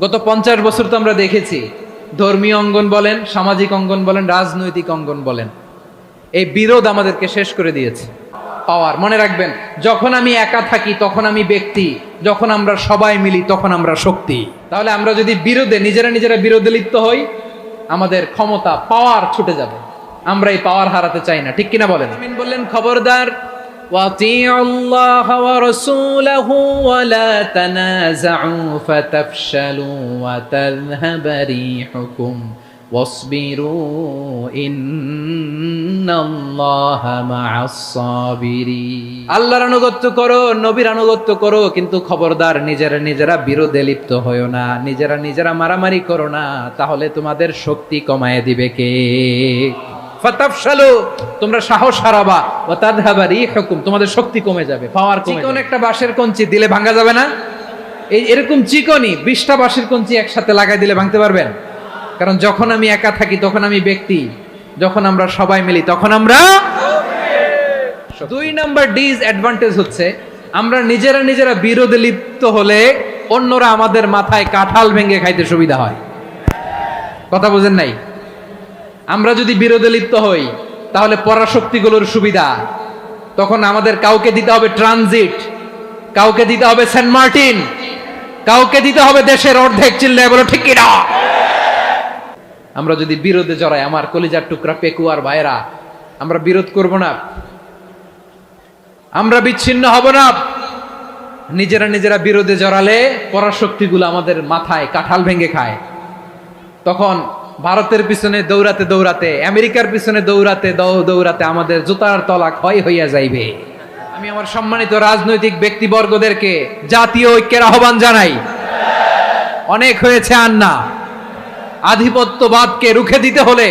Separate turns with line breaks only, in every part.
গত পঞ্চাশ বছর তো আমরা দেখেছি। ধর্মীয় অঙ্গন বলেন, সামাজিক অঙ্গন বলেন, রাজনৈতিক অঙ্গন বলেন। এই বিরোধ আমাদেরকে শেষ করে দিয়েছে। পাওয়ার, মনে রাখবেন, যখন আমি একা থাকি, তখন আমি ব্যক্তি, যখন আমরা সবাই মিলি, তখন আমরা শক্তি। তাহলে আমরা যদি বিরোধে, নিজেরা নিজেরা বিরোধে লিপ্ত হই, আমাদের ক্ষমতা, পাওয়ার ছুটে যাবে। আমরা এই পাওয়ার হারাতে চাই না, ঠিক কিনা বলেন? বললেন, খবরদার وَأَطِيعُوا اللَّهَ وَرَسُولَهُ وَلَا تَنَازَعُوا فَتَفْشَلُوا وَتَذْهَبَ رِيحُكُمْ وَاصْبِرُوا إِنَّ اللَّهَ مَعَ الصَّابِرِينَ আল্লাহর আনুগত্য করো নবীর আনুগত্য করো কিন্তু খবরদার নিজেরা নিজেরা বিরোধে লিপ্ত হয়েও না নিজেরা নিজেরা মারামারি করো না তাহলে তোমাদের শক্তি কমায় দিবে কে ফাতাফশালু তোমরা সাহস হারাবা। ও তাদহাবা রিহুকুম তোমাদের শক্তি কমে যাবে পাওয়ার কমে চিকন একটা বাঁশের কঞ্চি দিলে ভাঙা যাবে না? এই এরকম চিকনই বিশটা বাঁশের কঞ্চি একসাথে লাগাই দিলে ভাঙতে পারবেন? কারণ যখন আমি একা থাকি তখন আমি ব্যক্তি। যখন আমরা সবাই মিলি তখন আমরা দুই নাম্বার ডিজ অ্যাডভান্টেজ হচ্ছে আমরা নিজেরা নিজেরা বিরোধে লিপ্ত হলে অন্যরা আমাদের মাথায় কাঁঠাল ভেঙে খাইতে সুবিধা হয়। কথা বোঝেন নাই? আমরা যদি বিরোধে লিপ্ত হই, তাহলে পরাশক্তিগুলোর সুবিধা। তখন আমাদের কাউকে দিতে হবে ট্রানজিট, কাউকে দিতে হবে সেন্ট মার্টিন, কাউকে দিতে হবে দেশের অর্ধেক চিল্লায় বলো, ঠিক কিনা? আমরা যদি বিরোধে জড়াই, আমার কলিজার টুকরা পেকুয়ার ভাইরা আমরা বিরোধ করব না। আমরা বিচ্ছিন্ন হব না। নিজেরা নিজেরা বিরোধে জড়ালে পরাশক্তিগুলো আমাদের মাথায় কাঁঠাল ভেঙে খায়। তখন ভারতের পিছনে দৌড়াতে দৌড়াতে, আমেরিকার পিছনে দৌড়াতে দৌড়াতে আমাদের জুতার তলা ক্ষয় হইয়া যাইবে। আমি আমার সম্মানিত রাজনৈতিক ব্যক্তিবর্গদেরকে জাতীয় ঐক্যের আহ্বান জানাই। অনেক হয়েছে আর না আধিপত্যবাদকে রুখে দিতে হলে,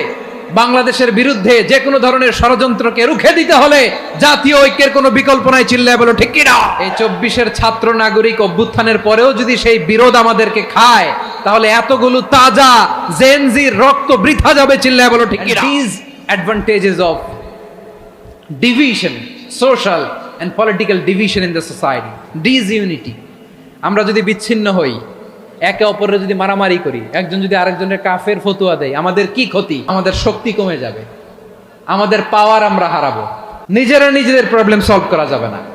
বাংলাদেশের বিরুদ্ধে যে কোনো ধরনের ষড়যন্ত্রকে রুখে দিতে হলে জাতীয় ঐক্যের কোনো বিকল্প নাই চিল্লায় বলো, ঠিক কিনা? এই চব্বিশের ছাত্র নাগরিক অভ্যুত্থানের পরেও যদি সেই বিরোধ আমাদেরকে খায় তাহলে এতগুলো তাজা জেনজির রক্ত বৃথা যাবে চিল্লায় বলো ঠিক this advantages of division social and political division in the society disunity আমরা যদি বিচ্ছিন্ন হই একে অপরের যদি মারামারি করি একজন যদি আরেকজনের কাফের ফতুয়া দেয় আমাদের কি ক্ষতি? আমাদের শক্তি কমে যাবে। আমাদের পাওয়ার আমরা হারাবো। নিজেরা নিজেদের প্রবলেম সলভ করা যাবে না।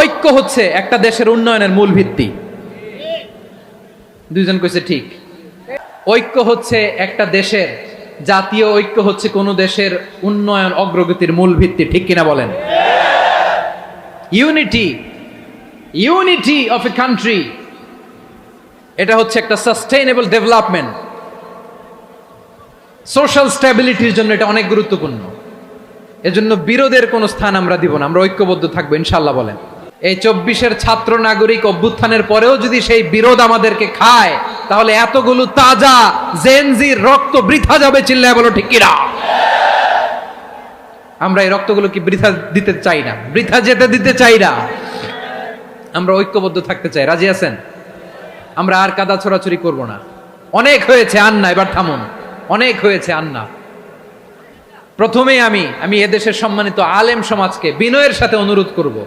ঐক্য হচ্ছে একটা দেশের উন্নয়নের মূল ভিত্তি। দুইজন কইছে ঠিক। ঐক্য হচ্ছে একটা দেশের, জাতীয় ঐক্য হচ্ছে কোন দেশের উন্নয়ন অগ্রগতির মূল ভিত্তি, ঠিক কিনা বলেন? Unity unity of a country এটা হচ্ছে একটা সাস্টেইনেবল ডেভেলপমেন্ট সোশ্যাল স্ট্যাবিলিটির জন্য এটা অনেক গুরুত্বপূর্ণ। এজন্য বিরোধের কোনো স্থান আমরা দিব না, আমরা ঐক্যবদ্ধ থাকব ইনশাল্লাহ বলেন। এই চব্বিশের ছাত্র নাগরিক অভ্যুত্থানের পরেও যদি সেই বিরোধ আমাদেরকে খায়, তাহলে এতগুলো তাজা জেনজির রক্ত বৃথা যাবে চিল্লায় বলো ঠিক কিনা? আমরা এই রক্তগুলো কি বৃথা দিতে চাই না? বৃথা যেতে দিতে চাই না। আমরা ঐক্যবদ্ধ থাকতে চাই, রাজি আছেন? আমরা আর কাদা ছোড়াছুরি করব না। অনেক হয়েছে আন্না, এবার থামুন। অনেক হয়েছে আন্না। প্রথমেই আমি আমি এদেশের সম্মানিত আলেম সমাজকে বিনয়ের সাথে অনুরোধ করব।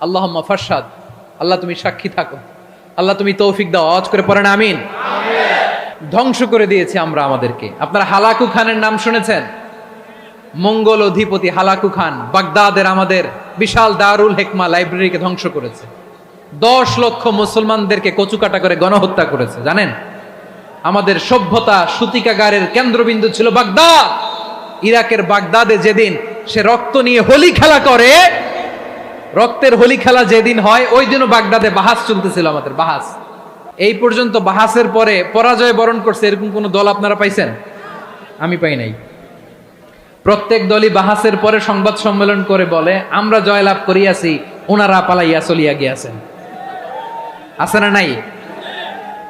আল্লাহ ফাসাদ আল্লাহ তুমি সাক্ষী থাকো। আল্লাহ তুমি তৌফিক দাও। আওয়াজ করে পড়েন, আমিন। ধ্বংস করে দিয়েছি আমরা আমাদেরকে। আপনারা হালাকু খানের নাম শুনেছেন? মঙ্গল অধিপতি হালাকু খান বাগদাদের আমাদের বিশাল দারুল হেকমা লাইব্রেরিকে ধ্বংস করেছে। দশ লক্ষ মুসলমানদেরকে কচুকাটা করে গণহত্যা করেছে, জানেন? আমাদের সভ্যতা সুতিকাগারের কেন্দ্রবিন্দু ছিল বাগদাদ। ইরাকের বাগদাদে যেদিন সে রক্ত নিয়ে হোলি খেলা করে রক্তের হোলি খেলা যেদিন হয়, ওই দিনও বাগদাদে বাহাস চলতেছিল আমাদের, বাহাস। এই পর্যন্ত বাহাসের পরে পরাজয় বরণ করছে, এরকম কোন দল আপনারা পাইছেন? আমি পাই নাই। প্রত্যেক দলই বাহাসের পরে সংবাদ সম্মেলন করে বলে, আমরা জয়লাভ করিয়াছি ওনারা পালাইয়া চলিয়া গিয়াছেন। আছে না নাই?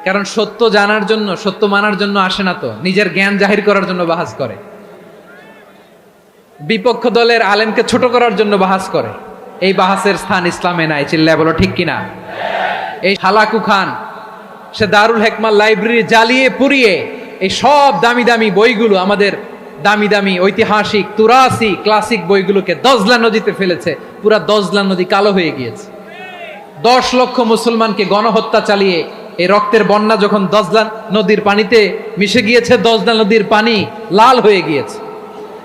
কারণ সত্য জানার জন্য, সত্য মানার জন্য আসে না তো, নিজের জ্ঞান জাহির করার জন্য বাহাস করে। বিপক্ষ দলের আলেমকে ছোট করার জন্য বাহাস করে। এই বাহাসের স্থান ইসলামে নাই, চিল্লায় বলো, ঠিক কিনা? এই হালাকু খান, সে দারুল হেকমাল লাইব্রেরি জ্বালিয়ে পুড়িয়ে এই সব দামি দামি বইগুলো আমাদের দামি দামি ঐতিহাসিক তুরাসি ক্লাসিক বইগুলোকে দজলা নদীতে ফেলেছে, পুরা দজলা নদী কালো হয়ে গিয়েছে। দশ লক্ষ মুসলমানকে গণহত্যা চালিয়ে এই রক্তের বন্যা যখন দজলা নদীর পানিতে মিশে গিয়েছে, দজলা নদীর পানি লাল হয়ে গিয়েছে।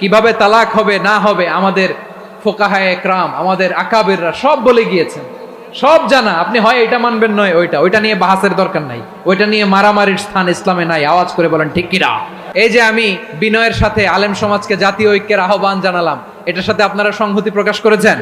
কীভাবে তালাক হবে, না হবে, আমাদের ফোকাহায় একরাম, আমাদের আকাবেররা সব বলে গিয়েছেন। সব জানা, আপনি হয় এটা মানবেন, নয় ওইটা। ওইটা নিয়ে বাহাসের দরকার নাই। ওইটা নিয়ে মারামারির স্থান ইসলামে নাই। আওয়াজ করে বলেন, ঠিক কিরা? এই যে আমি বিনয়ের সাথে আলেম সমাজকে জাতীয় ঐক্যের আহ্বান জানালাম, এটার সাথে আপনারা সংহতি প্রকাশ করেছেন?